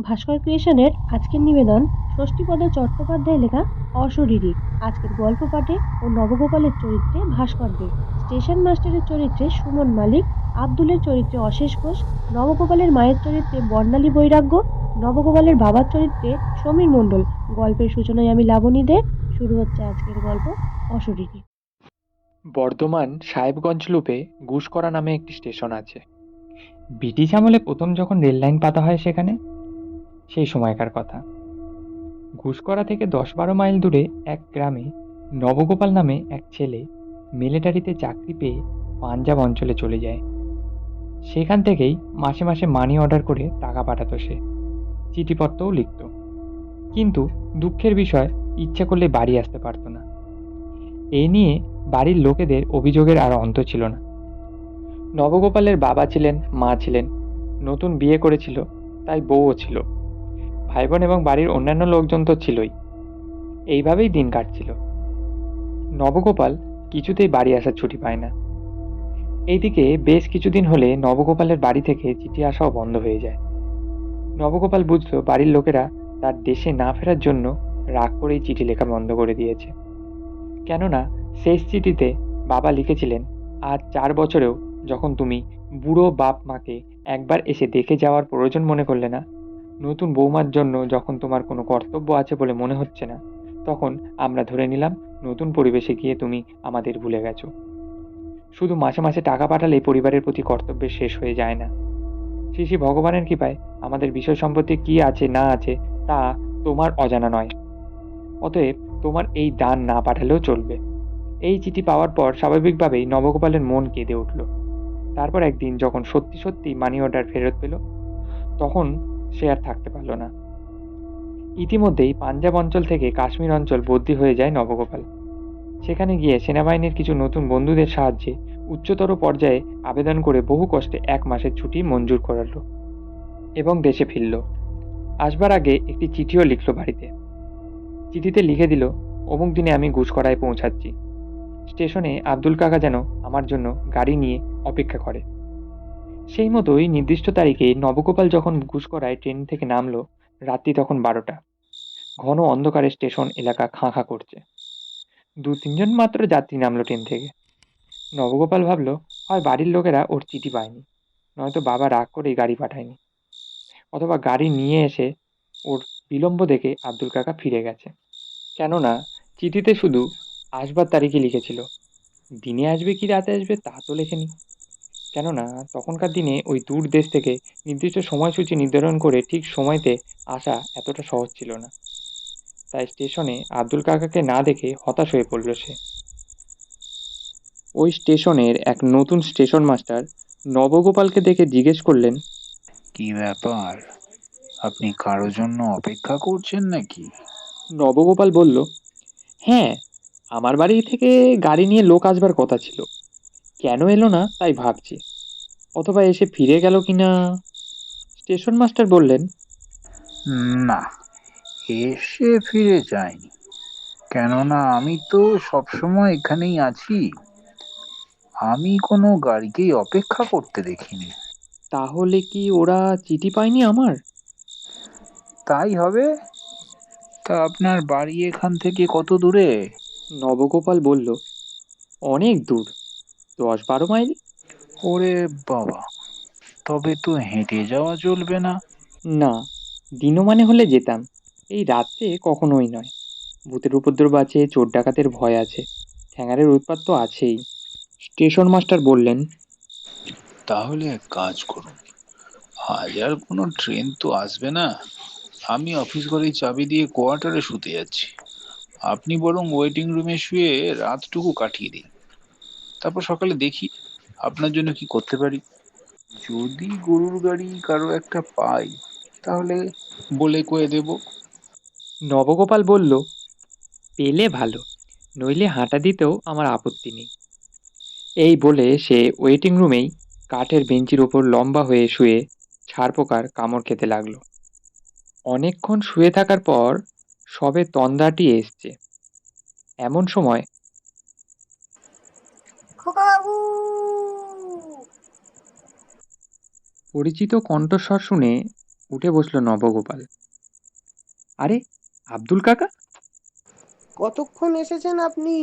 ভাস্কর ক্রিয়েশনের আজকের নিবেদন ষষ্ঠীপদ চট্টোপাধ্যায় লেখা অশরীরী। আজকের গল্প পাঠে ও নবগোপালের চরিত্রে ভাস্কর দে। স্টেশন মাস্টারের চরিত্রে সুমন মালিক আব্দুলের চরিত্রে অশেষ ঘোষ নবগোপালের মায়ের চরিত্রে বর্ণালী বৈরাগ্য নবগোপালের বাবার চরিত্রে সমীর মণ্ডল। গল্পের সূচনায় আমি লাবণী দে। শুরু হচ্ছে আজকের গল্প অশরীরী। বর্ধমান সাহেবগঞ্জ লুপে ঘুষকরা নামে একটি স্টেশন আছে। ব্রিটিশ আমলে প্রথম যখন রেল লাইন পাতা হয় সেখানে সেই সময়কার কথা। ঘুষকরা থেকে দশ বারো মাইল দূরে এক গ্রামে নবগোপাল নামে এক ছেলে মিলিটারিতে চাকরি পেয়ে পাঞ্জাব অঞ্চলে চলে যায়। সেখান থেকেই মাসে মাসে মানি অর্ডার করে টাকা পাঠাতো সে। চিঠিপত্রও লিখত। কিন্তু দুঃখের বিষয়, ইচ্ছা করলে বাড়ি আসতে পারতো না। এই নিয়ে বাড়ির লোকেদের অভিযোগের আর অন্ত ছিল না। নবগোপালের বাবা ছিলেন, মা ছিলেন, নতুন বিয়ে করেছিল, তাই বউও ছিল। ভাই বোন এবং বাড়ির অন্যান্য লোকজন তো ছিলই। এইভাবেই দিন কাটছিল। নবগোপাল কিছুতেই বাড়ি আসার ছুটি পায় না। এইদিকে বেশ কিছুদিন হলে নবগোপালের বাড়ি থেকে চিঠি আসাও বন্ধ হয়ে যায়। নবগোপাল বুঝলো বাড়ির লোকেরা তার দেশে না ফেরার জন্য রাগ করেই চিঠি লেখা বন্ধ করে দিয়েছে। কেননা শেষ চিঠিতে বাবা লিখেছিলেন, আজ চার বছরেও যখন তুমি বুড়ো বাপ মাকে একবার এসে দেখে যাওয়ার প্রয়োজন মনে করলে না নতুন বৌমার জন্য যখন তোমার কোনো কর্তব্য আছে বলে মনে হচ্ছে না, তখন আমরা ধরে নিলাম নতুন পরিবেশে গিয়ে তুমি আমাদের ভুলে গেছো। শুধু মাসে মাসে টাকা পাঠালেই পরিবারের প্রতি কর্তব্যের শেষ হয়ে যায় না। শ্রী ভগবানের কৃপায় আমাদের বিষয় সম্পত্তি কি আছে, না আছে, তা তোমার অজানা নয়। অতএব তোমার এই দান না পাঠালেও চলবে। এই চিঠি পাওয়ার পর স্বাভাবিকভাবেই নবগোপালের মন কেঁদে উঠল। তারপর একদিন যখন সত্যি সত্যি মানি অর্ডার ফেরত পেল, তখন সে আর থাকতে পারল না। ইতিমধ্যেই পাঞ্জাব অঞ্চল থেকে কাশ্মীর অঞ্চল বদলি হয়ে যায় নবগোপাল। সেখানে গিয়ে সেনাবাহিনীর কিছু নতুন বন্ধুদের সাহায্যে উচ্চতর পর্যায়ে আবেদন করে বহু কষ্টে এক মাসের ছুটি মঞ্জুর করালো এবং দেশে ফিরল। আসবার আগে একটি চিঠিও লিখল বাড়িতে। চিঠিতে লিখে দিল, অমুক দিনে আমি ঘুষকরায় পৌঁছাচ্ছি। স্টেশনে আব্দুল কাকা যেন আমার জন্য গাড়ি নিয়ে অপেক্ষা করে। সেই মতোই নির্দিষ্ট তারিখে নবগোপাল যখন ঘুষকরায় ট্রেন থেকে নামলো, রাত্রি তখন বারোটা। ঘন অন্ধকারে স্টেশন এলাকা খাঁ খাঁ করছে। দু তিনজন মাত্র যাত্রী নামলো ট্রেন থেকে। নবগোপাল ভাবলো, হয় বাড়ির লোকেরা ওর চিঠি পায়নি। নয়তো বাবা রাগ করেই গাড়ি পাঠায়নি। অথবা গাড়ি নিয়ে এসে ওর বিলম্ব দেখে আব্দুল কাকা ফিরে গেছে। কেননা চিঠিতে শুধু আসবার তারিখে লিখেছিল। দিনে আসবে কি রাতে আসবে তা তো লেখেনি। কেননা তখনকার দিনে ওই দূর দেশ থেকে নির্দিষ্ট সময়সূচি নির্ধারণ করে ঠিক সময়তে আসা এতটা সহজ ছিল না। তাই স্টেশনে আব্দুল কাকাকে না দেখে হতাশ হয়ে পড়ল সে। ওই স্টেশনের এক নতুন স্টেশন মাস্টার নবগোপালকে দেখে জিজ্ঞেস করলেন কি ব্যাপার? আপনি কারও জন্য অপেক্ষা করছেন নাকি? নবগোপাল বলল হ্যাঁ আমার বাড়ি থেকে গাড়ি নিয়ে লোক আসবার কথা ছিল। কেন এলো না তাই ভাবছি। অথবা এসে ফিরে গেল কি না স্টেশন মাস্টার বললেন না এসে ফিরে যায়নি। কেননা আমি তো সবসময় এখানেই আছি। আমি কোনো গাড়িকেই অপেক্ষা করতে দেখিনি। তাহলে কি ওরা চিঠি পায়নি আমার? তাই হবে? তা আপনার বাড়ি এখান থেকে কত দূরে? নবগোপাল বলল অনেক দূর। দশ বারো মাইল? ওরে বাবা তবে তো হেঁটে যাওয়া চলবে না। না দিনমানে হলে যেতাম। এই রাত্রে কখনোই নয়। ভূতের উপদ্রব আছে চোর ডাকাতের ভয় আছে ঠ্যাঙারের উৎপাত তো আছেই। স্টেশন মাস্টার বললেন তাহলে এক কাজ করুন। আজ আর কোনো ট্রেন তো আসবে না। আমি অফিস ঘরেই চাবি দিয়ে কোয়ার্টারে শুতে যাচ্ছি। আপনি বরং ওয়েটিং রুমে শুয়ে রাতটুকু কাটিয়ে দিন। তারপর সকালে দেখি, আপনার জন্য কি করতে পারি? যদি গরুর গাড়ি কারও একটা পাই, তাহলে বলে কয়ে দেব। নবগোপাল বলল, পেলে ভালো, নইলে হাঁটা দিতেও আমার আপত্তি নেই। এই বলে সে ওয়েটিং রুমেই কাঠের বেঞ্চির ওপর লম্বা হয়ে শুয়ে ছাড় পোকার কামড় খেতে লাগল। অনেকক্ষণ শুয়ে থাকার পর সবে তন্দাটি এসছে। এমন সময় পরিচিত কণ্ঠস্বর শুনে উঠে বসল নবগোপাল। আরে আব্দুল কাকা? কতক্ষণ এসেছেন আপনি?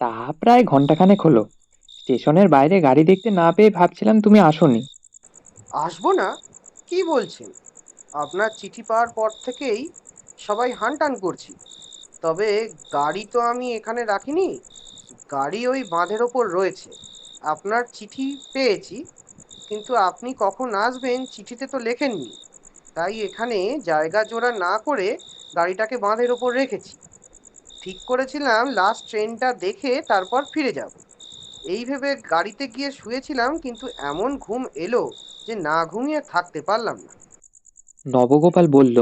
তা প্রায় ঘন্টাখানেক হলো। স্টেশনের বাইরে গাড়ি দেখতে না পেয়ে ভাবছিলাম তুমি আসোনি। আসব না? কি বলছেন? আপনার চিঠি পাওয়ার পর থেকেই সবাই হানটান করছি। তবে গাড়ি তো আমি এখানে রাখিনি। গাড়ি ওই বাঁধের ওপর রয়েছে। আপনার চিঠি পেয়েছি, কিন্তু আপনি কখন আসবেন চিঠিতে তো লেখেননি। তাই এখানে জায়গা জোড়া না করে গাড়িটাকে বাঁধের ওপর রেখেছি। ঠিক করেছিলাম লাস্ট ট্রেনটা দেখে তারপর ফিরে যাব। এই ভেবে গাড়িতে গিয়ে শুয়েছিলাম, কিন্তু এমন ঘুম এলো যে না ঘুমিয়ে থাকতে পারলাম না। নবগোপাল বলল,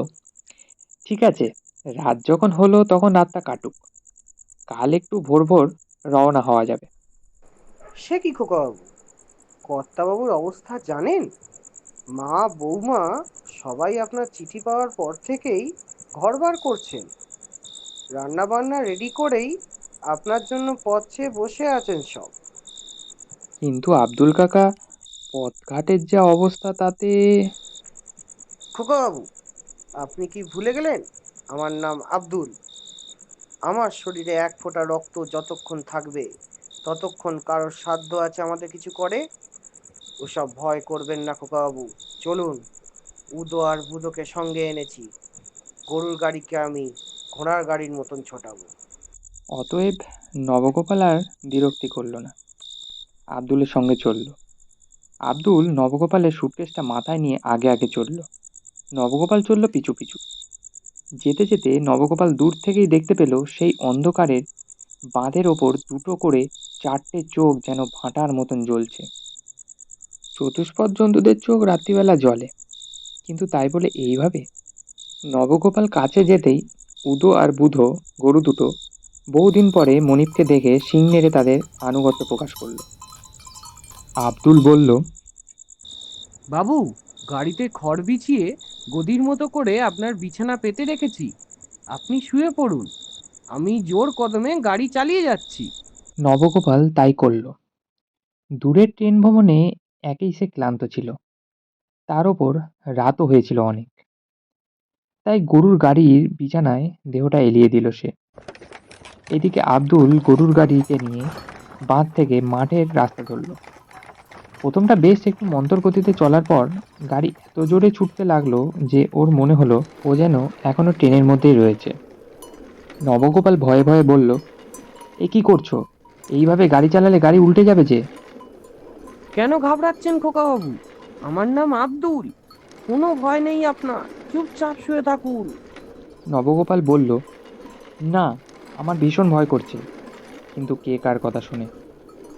ঠিক আছে, রাত যখন হলো তখন রাতটা কাটুক। কাল একটু ভোর ভোর রওনা হওয়া যাবে। সে কি খোকাবাবু? কর্তাবাবুর অবস্থা জানেন? মা বৌমা সবাই আপনার চিঠি পাওয়ার পর থেকেই ঘরবার করছেন। রান্না বান্না রেডি করেই আপনার জন্য পথ চেয়ে বসে আছেন সব। কিন্তু আব্দুল কাকা পথঘাটের যা অবস্থা তাতে খোকাবাবু আপনি কি ভুলে গেলেন? আমার নাম আব্দুল। আমার শরীরে এক ফোঁটা রক্ত যতক্ষণ থাকবে, ততক্ষণ কারোর সাধ্য আছে আমাদের কিছু করে? ওসব ভয় করবেন না খোকাবাবু। চলুন, উদো আর বুদোকে সঙ্গে এনেছি। গরুর গাড়িকে আমি ঘোড়ার গাড়ির মতন ছোটাবো। অতএব নবগোপাল আর বিরক্তি করল না। আব্দুলের সঙ্গে চলল। আব্দুল নবগোপালের সুটকেসটা মাথায় নিয়ে আগে আগে চলল। নবগোপাল চলল পিছু পিছু। যেতে যেতে নবগোপাল দূর থেকেই দেখতে পেল সেই অন্ধকারের বাঁধের ওপর দুটো করে চারটে চোখ যেন ভাঁটার মতন জ্বলছে। চতুষ্পদ জন্তুদের চোখ রাত্রিবেলা জ্বলে, কিন্তু তাই বলে এইভাবে? নবগোপাল কাছে যেতেই উদো আর বুধো, গরু দুটো, বহুদিন পরে মনিপকে দেখে শিং নেড়ে তাদের আনুগত্য প্রকাশ করল। আব্দুল বলল, বাবু, গাড়িতে খড় বিছিয়ে গদির মতো করে আপনার বিছানা পেতে রেখেছি। আপনি শুয়ে পড়ুন। আমি জোর কদমে গাড়ি চালিয়ে যাচ্ছি। নবগোপাল তাই করল। দূরের ট্রেন ভ্রমণে একেই সে ক্লান্ত ছিল। তার ওপর রাতও হয়েছিল অনেক। তাই গরুর গাড়ির বিছানায় দেহটা এলিয়ে দিল সে। এদিকে আব্দুল গরুর গাড়িকে নিয়ে বাঁধ থেকে মাঠের রাস্তা ধরল। প্রথমটা বেশ একটু মন্তর গতিতে চলার পর গাড়ি এত জোরে ছুটতে লাগল যে ওর মনে হলো ও যেন এখনও ট্রেনের মধ্যেই রয়েছে। নবগোপাল ভয়ে ভয়ে বলল এ কি করছ? এইভাবে গাড়ি চালালে গাড়ি উল্টে যাবে যে? কেন ঘাবড়াচ্ছেন খোকাবাবু? আমার নাম আব্দুল। কোনো ভয় নেই আপনার। চুপচাপ শুয়ে থাকুন। নবগোপাল বলল না আমার ভীষণ ভয় করছে। কিন্তু কে কার কথা শুনে?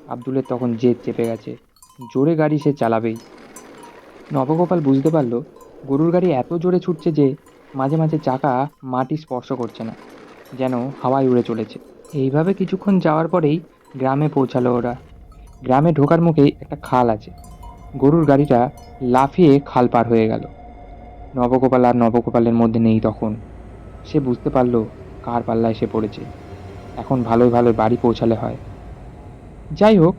আব্দুলের তখন জেদ চেপে গেছে। জোরে গাড়ি সে চালাবেই নবগোপাল বুঝতে পারল, গরুর গাড়ি এত জোরে ছুটছে যে মাঝে মাঝে চাকা মাটি স্পর্শ করছে না, যেন হাওয়ায় উড়ে চলেছে। এইভাবে কিছুক্ষণ যাওয়ার পরেই গ্রামে পৌঁছালো ওরা। গ্রামে ঢোকার মুখেই একটা খাল আছে। গরুর গাড়িটা লাফিয়ে খাল পার হয়ে গেল। নবগোপাল আর নবগোপালের মধ্যে নেই তখন। সে বুঝতে পারল কার পাল্লায় সে পড়েছে। এখন ভালোই ভালোই বাড়ি পৌঁছালে হয়। যাই হোক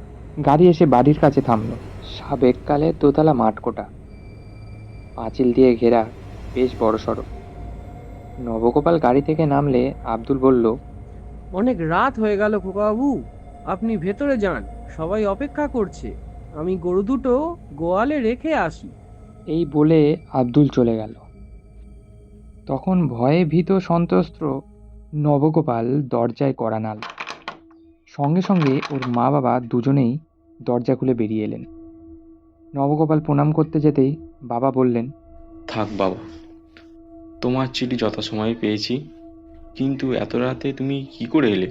গাড়ি এসে বাড়ির কাছে থামলো। সাবেককালে দোতলা মাঠকোটা পাঁচিল দিয়ে ঘেরা বেশ বড় সড়ো নবগোপাল গাড়ি থেকে নামলে আব্দুল বলল অনেক রাত হয়ে গেল খোকাবাবু আপনি ভেতরে যান সবাই অপেক্ষা করছে। আমি গরু দুটো গোয়ালে রেখে আসি। এই বলে আব্দুল চলে গেল। তখন ভয়ে ভীত সন্ত্রস্ত নবগোপাল দরজায় কড়া নাল সঙ্গে সঙ্গে ওর মা বাবা দুজনেই দরজা খুলে বেরিয়ে এলেন। নবগোপাল প্রণাম করতে যেতেই বাবা বললেন, থাক বাবা, তোমার চিঠি যথাসময়ে পেয়েছি, কিন্তু এত রাতে তুমি কি করে এলে?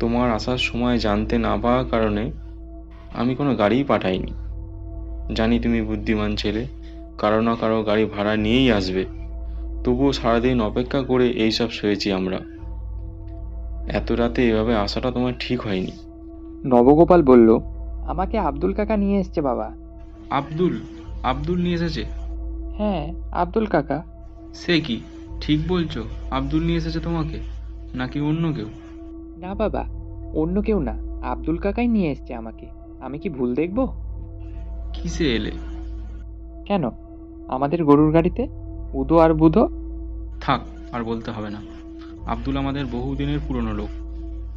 তোমার আসার সময় জানতে না পাওয়ার কারণে আমি কোনো গাড়িই পাঠাইনি। জানি তুমি বুদ্ধিমান ছেলে, কারও না কারও গাড়ি ভাড়া নিয়েই আসবে। তবুও সারাদিন অপেক্ষা করে এইসব সয়েছি আমরা। এত রাতে এভাবে আসাটা তোমার ঠিক হয়নি। নবগোপাল বলল আমাকে আব্দুল কাকা নিয়ে এসছে বাবা। আব্দুল? আব্দুল নিয়ে এসেছে? হ্যাঁ আব্দুল কাকা। সে কি? ঠিক বলছো আব্দুল নিয়ে এসেছে তোমাকে? নাকি অন্য কেউ? না বাবা অন্য কেউ না আব্দুল কাকাই নিয়ে এসছে আমাকে। আমি কি ভুল দেখব? কিসে এলে? কেন? আমাদের গরুর গাড়িতে? উদো আর বুধো? থাক আর বলতে হবে না। আব্দুল আমাদের বহুদিনের পুরনো লোক।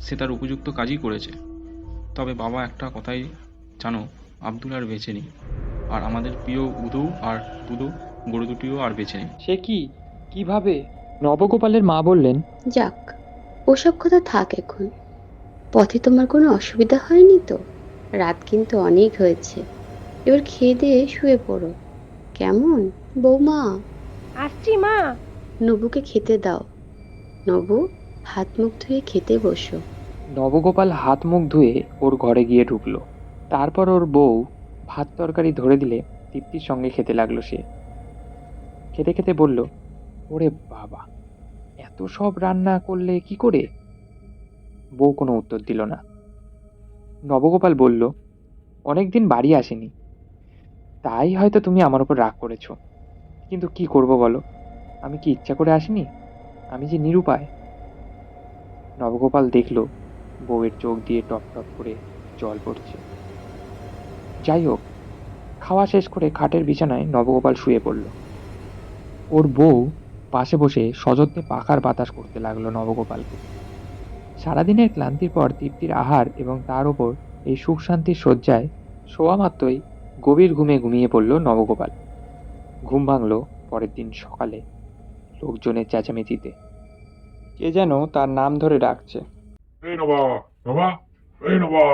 সে তার উপযুক্ত কাজই করেছে। তবে বাবা একটা কথাই জানো আব্দুল আর বেঁচে নেই। আর আমাদের প্রিয় উদৌ আর বুধো গরু দুটিও আর বেঁচে নেই। সে কি? কীভাবে? নবগোপালের মা বললেন যাক ওসব কথা থাক এখন। পথে তোমার কোনো অসুবিধা হয়নি তো? রাত কিন্তু অনেক হয়েছে। এবার খেয়ে দিয়ে শুয়ে পড়ো। কেমন? বৌমা? আসছি মা। নবুকে খেতে দাও। নবু হাত মুখ ধুয়ে খেতে বসো। নবগোপাল হাত মুখ ধুয়ে ওর ঘরে গিয়ে ঢুকলো। তারপর ওর বউ ভাত তরকারি ধরে দিলে তৃপ্তির সঙ্গে খেতে লাগল সে। খেতে খেতে বলল, ওরে বাবা, এত সব রান্না করলে কি করে? বউ কোনো উত্তর দিল না। নবগোপাল বলল, অনেকদিন বাড়ি আসেনি। তাই হয়তো তুমি আমার উপর রাগ করেছ। কিন্তু কি করব বলো? আমি কি ইচ্ছা করে আসিনি? আমি যে নিরুপায়। নবগোপাল দেখল বউয়ের চোখ দিয়ে টপ টপ করে জল পড়ছে। যাই হোক, খাওয়া শেষ করে খাটের বিছানায় নবগোপাল শুয়ে পড়ল। ওর বউ পাশে বসে সযত্নে পাখার বাতাস করতে লাগল নবগোপালকে। সারাদিনের ক্লান্তির পর তৃপ্তির আহার এবং তার ওপর এই সুখ শান্তির শয্যায় শোয়া মাত্রই গভীর ঘুমে ঘুমিয়ে পড়ল নবগোপাল। ঘুম ভাঙল পরের দিন সকালে, লোকজনের চেঁচামেচিতে। কে যেন তার নাম ধরে ডাকছে। এই নবা নবা এই নবা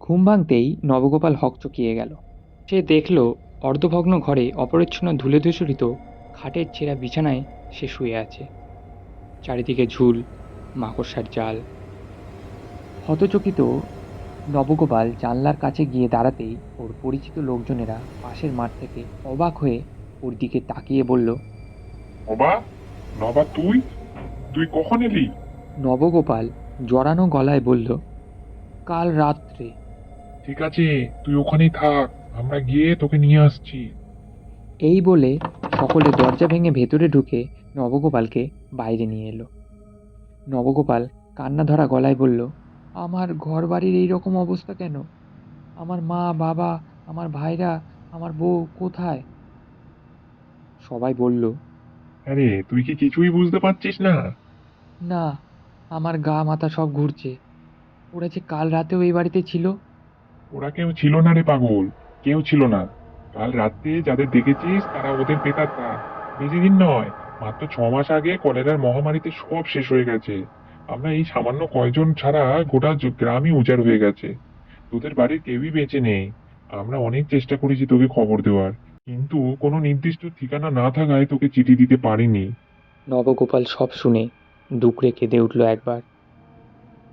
ঘুম ভাঙতেই নবগোপাল হকচকিয়ে গেল। সে দেখল অর্ধভগ্ন ঘরে অপরিচ্ছন্ন ধুলে ধূসরিত খাটের ছেঁড়া বিছানায় সে শুয়ে আছে। চারিদিকে ঝুল মাকড়সার জাল। হতচকিত নবগোপাল জানলার কাছে গিয়ে দাঁড়াতেই ওর পরিচিত লোকজনেরা পাশের মাঠ থেকে অবাক হয়ে ওর দিকে তাকিয়ে বলল নবা নবা তুই? তুই কখন এলি? নবগোপাল জড়ানো গলায় বলল কাল রাত্রে। ঠিক আছে তুই ওখানেই থাক আমরা গিয়ে তোকে নিয়ে আসছি। এই বলে সকলে দরজা ভেঙে ভেতরে ঢুকে নবগোপালকে বাইরে নিয়ে এলো। নবগোপাল কান্না ধরা গলায় বলল আমার ঘর বাড়ির এইরকম অবস্থা কেন? আমার মা বাবা আমার ভাইরা আমার বউ কোথায়? সবাই বলল আরে তুই কি কিছুই বুঝতে পারছিস না? না আমার গা মাথা সব ঘুরছে। ওরা যে কাল রাতেও এই বাড়িতে ছিল? ওরা কেউ ছিল না রে পাগল কেউ ছিল না। কাল রাতে যাদের দেখেছিস তারা ওদের পেতাত্তা বেশি দিন নয় মাত্র ছ মাস আগে কলেরার মহামারীতে সব শেষ হয়ে গেছে। আমরা এই সামান্য কয়জন ছাড়া গোটা গ্রামই উজাড় হয়ে গেছে। তোদের বাড়ির কেউই বেঁচে নেই। আমরা অনেক চেষ্টা করেছি তোকে খবর দেওয়ার। কিন্তু কোনো নির্দিষ্ট ঠিকানা না থাকায় তোকে চিঠি দিতে পারিনি। নবগোপাল সব শুনে ডুকরে কেঁদে উঠল একবার।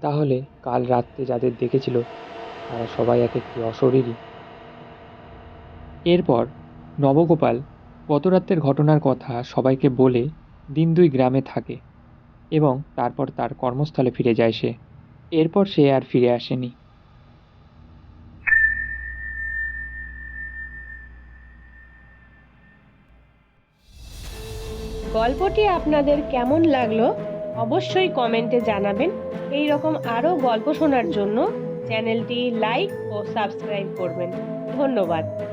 তাহলে কাল রাত্রে যাদের দেখেছিল, তারা সবাই এক একটি অশরীরই এরপর নবগোপাল গত রাত্রের ঘটনার কথা সবাইকে বলে দিন দুই গ্রামে থাকে এবং তারপর তার কর্মস্থলে ফিরে যায় সে। এরপর সে আর ফিরে আসেনি। গল্পটি আপনাদের কেমন লাগল? অবশ্যই কমেন্টে জানাবেন। এই রকম আরও গল্প শোনার জন্য চ্যানেলটি লাইক ও সাবস্ক্রাইব করবেন। ধন্যবাদ।